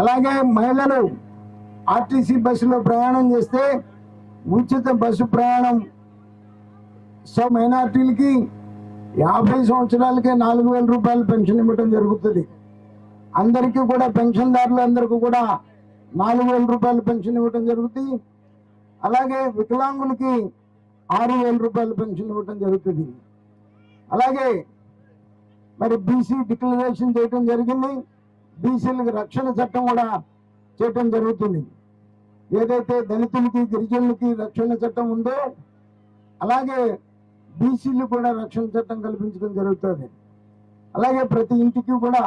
అలాగే మహిళలు ఆర్టీసీ బస్సులో ప్రయాణం చేస్తే ఉచిత బస్సు ప్రయాణం. సో మైనార్టీలకి యాభై సంవత్సరాలకే నాలుగు వేల రూపాయలు పెన్షన్ ఇవ్వడం జరుగుతుంది. అందరికీ కూడా పెన్షన్దారులు అందరికీ కూడా నాలుగు వేల రూపాయలు పెన్షన్ ఇవ్వడం జరుగుతుంది. అలాగే వికలాంగులకి ఆరు వేల రూపాయలు పెన్షన్ ఇవ్వడం జరుగుతుంది. అలాగే మరి బీసీ డిక్లరేషన్ చేయడం జరిగింది. బీసీలకు రక్షణ చట్టం కూడా చేయటం జరుగుతుంది. ఏదైతే దళితులకి గిరిజనులకి రక్షణ చట్టం ఉందో అలాగే బీసీలు కూడా రక్షణ చట్టం కల్పించడం జరుగుతుంది. అలాగే ప్రతి ఇంటికి కూడా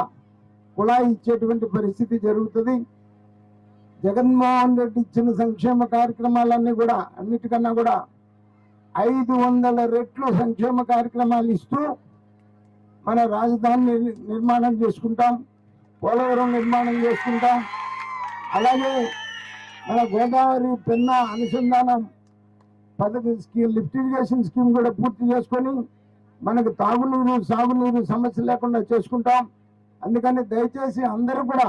కుళాయి ఇచ్చేటువంటి పరిస్థితి జరుగుతుంది. జగన్మోహన్ రెడ్డి ఇచ్చిన సంక్షేమ కార్యక్రమాలన్నీ కూడా అన్నిటికన్నా కూడా ఐదు వందల రెట్లు సంక్షేమ కార్యక్రమాలు ఇస్తూ మన రాజధాని నిర్మాణం చేసుకుంటాం. పోలవరం నిర్మాణం చేసుకుంటాం. అలాగే మన గోదావరి పెన్న అనుసంధానం పద్ధతి స్కీమ్ లిఫ్ట్ ఇరిగేషన్ స్కీమ్ కూడా పూర్తి చేసుకొని మనకు తాగునీరు సాగునీరు సమస్య లేకుండా చేసుకుంటాం. అందుకని దయచేసి అందరూ కూడా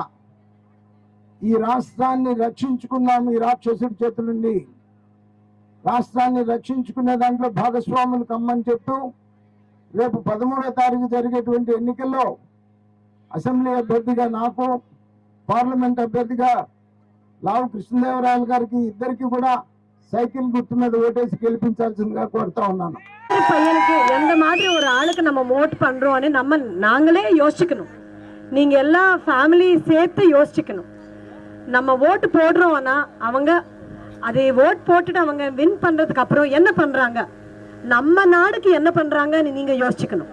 ఈ రాష్ట్రాన్ని రక్షించుకుందాం. ఈ రాక్షసుడి చేతుల నుండి రాష్ట్రాన్ని రక్షించుకునే దాంట్లో భాగస్వాములు కమ్మని చెప్తూ రేపు పదమూడో తారీఖు జరిగేటువంటి ఎన్నికల్లో అసెంబ్లీ అభ్యర్థిగా నాకు పార్లమెంట్ అభ్యర్థిగా లావు కృష్ణదేవరాయలు గారికి ఇద్దరికి కూడా సైకిల్ గుర్తు మీద ఓటేసి గెలిపించాల్సిందిగా కోరుతా ఉన్నాను பையனுக்கு எந்த மாதிரி ஒரு ஆளுக்கு நம்ம ஓட் பண்றோம்னு நம்ம நாங்களே யோசிச்சுக்கணும் நீங்க எல்லா ஃபேமிலியும் சேர்த்து யோசிச்சுக்கணும் நம்ம ஓட்டு போடுறோம்னா அவங்க அதை ஓட் போட்டுட்டு அவங்க வின் பண்றதுக்கு அப்புறம் என்ன பண்றாங்க நம்ம நாடுக்கு என்ன பண்றாங்கன்னு நீங்க யோசிச்சுக்கணும்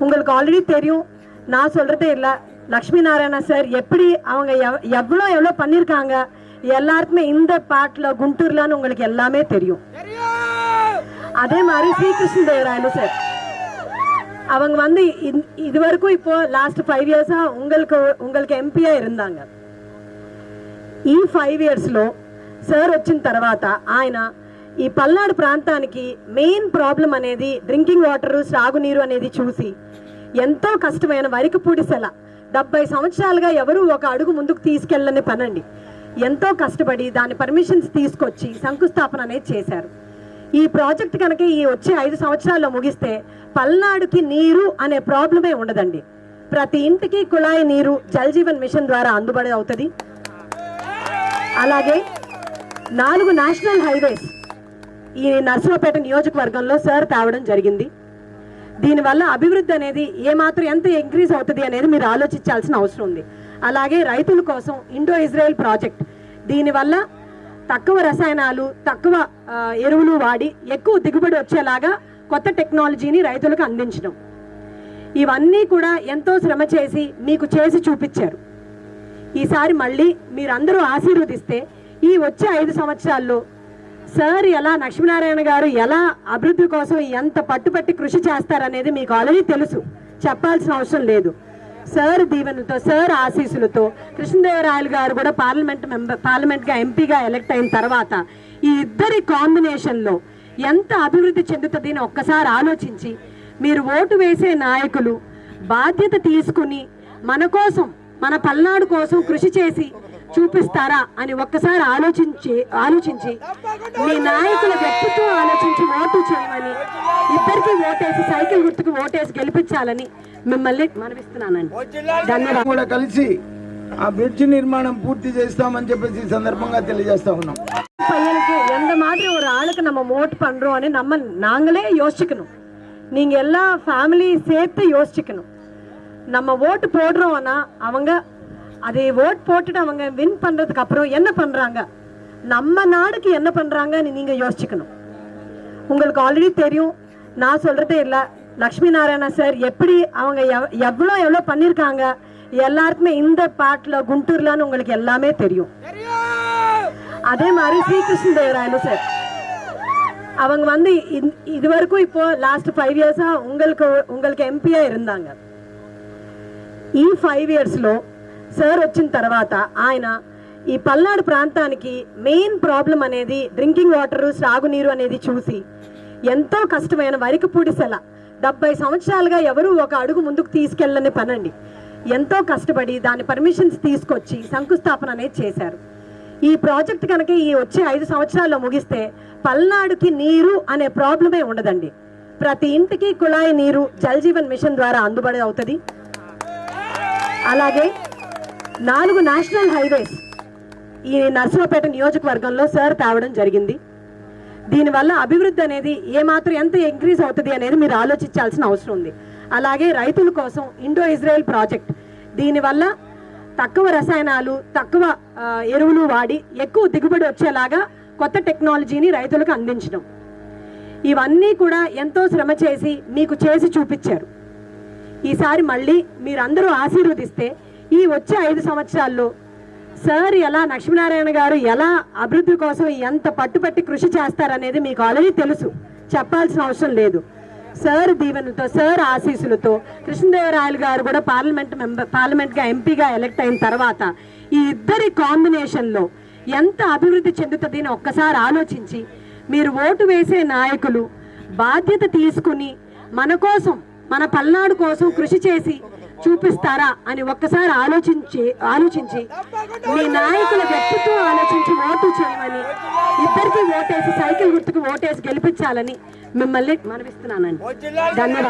உங்களுக்கு ஆல்ரெடி தெரியும் நான் சொல்றது இல்லை. லக்ஷ்மி நாராயண சார் எப்படி அவங்க எவ்வளோ எவ்வளோ பண்ணியிருக்காங்க எல்லாருக்குமே இந்த பாட்டில் குண்டூர்லன்னு உங்களுக்கு எல்லாமே தெரியும். அதே மாதிரி ஸ்ரீகிருஷ்ண தேவராயலு சார். அவங்க வந்து இது வரைக்கும் இப்போ லாஸ்ட் ஃபைவ் இயர்ஸா உங்களுக்கு உங்களுக்கு ఎంపీయా இருந்தாங்க. ఈ ఫైవ్ ఇయర్స్లో సార్ వచ్చిన తర్వాత ఆయన ఈ పల్నాడు ప్రాంతానికి మెయిన్ ప్రాబ్లం అనేది డ్రింకింగ్ వాటర్ సాగునీరు అనేది చూసి ఎంతో కష్టమైన వరికి పూడిసెల డెబ్బై సంవత్సరాలుగా ఎవరు ఒక అడుగు ముందుకు తీసుకెళ్ళని పనండి. ఎంతో కష్టపడి దాని పర్మిషన్స్ తీసుకొచ్చి శంకుస్థాపన అనేది చేశారు. ఈ ప్రాజెక్ట్ కనుక ఈ వచ్చే ఐదు సంవత్సరాల్లో ముగిస్తే పల్నాడుకి నీరు అనే ప్రాబ్లమే ఉండదండి. ప్రతి ఇంటికి కుళాయి నీరు జల్ జీవన్ మిషన్ ద్వారా అందుబడి అవుతుంది. అలాగే నాలుగు నేషనల్ హైవేస్ ఈ నర్సరావుపేట నియోజకవర్గంలో సార్ తేవడం జరిగింది. దీనివల్ల అభివృద్ధి అనేది ఏమాత్రం ఎంత ఇంక్రీజ్ అవుతుంది అనేది మీరు ఆలోచించాల్సిన అవసరం ఉంది. అలాగే రైతుల కోసం ఇండో ఇజ్రాయెల్ ప్రాజెక్ట్. దీనివల్ల తక్కువ రసాయనాలు తక్కువ ఎరువులు వాడి ఎక్కువ దిగుబడి వచ్చేలాగా కొత్త టెక్నాలజీని రైతులకు అందించడం. ఇవన్నీ కూడా ఎంతో శ్రమ చేసి మీకు చేసి చూపించారు. ఈసారి మళ్ళీ మీరందరూ ఆశీర్వదిస్తే ఈ వచ్చే ఐదు సంవత్సరాల్లో సార్ ఎలా లక్ష్మీనారాయణ గారు ఎలా అభివృద్ధి కోసం ఎంత పట్టుపట్టి కృషి చేస్తారనేది మీకు ఆల్రెడీ తెలుసు. చెప్పాల్సిన అవసరం లేదు. సార్ దీవెనతో సార్ ఆశీస్సులతో కృష్ణదేవరాయలు గారు కూడా పార్లమెంట్ మెంబర్ పార్లమెంట్గా ఎంపీగా ఎలక్ట్ అయిన తర్వాత ఈ ఇద్దరి కాంబినేషన్లో ఎంత అభివృద్ధి చెందుతుంది అని ఒక్కసారి ఆలోచించి మీరు ఓటు వేసే నాయకులు బాధ్యత తీసుకుని మన కోసం మన పల్నాడు కోసం కృషి చేసి చూపిస్తారా అని ఒక్కసారి ఆలోచించి ఆలోచించి మీ నాయకుల వ్యక్తిత్వం ఆలోచించి ఓటు చేయమని ఇద్దరికి ఓటేసి సైకిల్ గుర్తుకు ఓటేసి గెలిపించాలని మిమ్మల్ని మనవిస్తున్నానండి ధన్యవాదాలు కూడా కలిసి ఆ బ్రిడ్జ్ నిర్మాణం పూర్తి చేస్తామని చెప్పేసి ఈ సందర్భంగా తెలియజేస్తా ఉన్నాం பையனுக்கு எந்த மாதிரி ஒரு ஆளுக்கு நம்ம ஓட் பண்றோம்னு நம்ம நாங்களே யோசிச்சுக்கணும் நீங்க எல்லா ஃபேமிலியும் சேர்த்து யோசிச்சுக்கணும் நம்ம ஓட்டு போடுறோம்னா அவங்க அதே ஓட் போட்டுட்டு அவங்க வின் பண்றதுக்கு அப்புறம் என்ன பண்றாங்க? நம்ம நாடுக்கு என்ன பண்றாங்கன்னு நீங்க யோசிச்சுக்கணும். உங்களுக்கு ஆல்ரெடி தெரியும். நான் சொல்றதே இல்லை. லக்ஷ்மி நாராயண சார் எப்படி அவங்க எவ்வளோ எவ்வளோ பண்ணியிருக்காங்க எல்லாருக்குமே இந்த பாட்டில் குண்டூர்லான்னு உங்களுக்கு எல்லாமே தெரியும். அதே மாதிரி ஸ்ரீகிருஷ்ண தேவராயலு சார் அவங்க வந்து இது வரைக்கும் இப்போ லாஸ்ட் ஃபைவ் இயர்ஸாக உங்களுக்கு உங்களுக்கு எம்பியாக இருந்தாங்க. இ ஃபைவ் இயர்ஸ்లో సార్ వచ్చిన తర్వాత ఆయన ఈ పల్నాడు ప్రాంతానికి మెయిన్ ప్రాబ్లం అనేది డ్రింకింగ్ వాటర్ సాగునీరు అనేది చూసి ఎంతో కష్టమైన వరికి పూడిసెల డెబ్బై సంవత్సరాలుగా ఎవరు ఒక అడుగు ముందుకు తీసుకెళ్ళని పనండి. ఎంతో కష్టపడి దాని పర్మిషన్స్ తీసుకొచ్చి శంకుస్థాపన అనేది చేశారు. ఈ ప్రాజెక్ట్ కనుక ఈ వచ్చే ఐదు సంవత్సరాల్లో ముగిస్తే పల్నాడుకి నీరు అనే ప్రాబ్లమే ఉండదండి. ప్రతి ఇంటికి కుళాయి నీరు జల్ జీవన్ మిషన్ ద్వారా అందుబడి అవుతుంది. అలాగే నాలుగు నేషనల్ హైవేస్ ఈ నర్సరావుపేట నియోజకవర్గంలో సార్ తేవడం జరిగింది. దీనివల్ల అభివృద్ధి అనేది ఏమాత్రం ఎంత ఇంక్రీజ్ అవుతుంది అనేది మీరు ఆలోచించాల్సిన అవసరం ఉంది. అలాగే రైతుల కోసం ఇండో ఇజ్రాయెల్ ప్రాజెక్ట్ దీనివల్ల తక్కువ రసాయనాలు తక్కువ ఎరువులు వాడి ఎక్కువ దిగుబడి వచ్చేలాగా కొత్త టెక్నాలజీని రైతులకు అందించడం. ఇవన్నీ కూడా ఎంతో శ్రమ చేసి మీకు చేసి చూపించారు. ఈసారి మళ్ళీ మీరందరూ ఆశీర్వదిస్తే ఈ వచ్చే ఐదు సంవత్సరాల్లో సార్ ఎలా లక్ష్మీనారాయణ గారు ఎలా అభివృద్ధి కోసం ఎంత పట్టుపట్టి కృషి చేస్తారనేది మీకు ఆల్రెడీ తెలుసు. చెప్పాల్సిన అవసరం లేదు. సార్ దీవెనలతో సార్ ఆశీస్సులతో కృష్ణదేవరాయలు గారు కూడా పార్లమెంట్ మెంబర్ పార్లమెంట్గా ఎంపీగా ఎలక్ట్ అయిన తర్వాత ఈ ఇద్దరి కాంబినేషన్లో ఎంత అభివృద్ధి చెందుతుంది అని ఒక్కసారి ఆలోచించి మీరు ఓటు వేసే నాయకులు బాధ్యత తీసుకుని మన కోసం మన పల్నాడు కోసం కృషి చేసి చూపిస్తారా అని ఒక్కసారి ఆలోచించి ఆలోచించి మీ నాయకుల వ్యక్తిత్వం ఆలోచించి ఓటు చేయమని ఇద్దరికి ఓటేసి సైకిల్ గుర్తుకు ఓటేసి గెలిపించాలని మిమ్మల్ని మనవిస్తున్నానండి. ధన్యవాదాలు.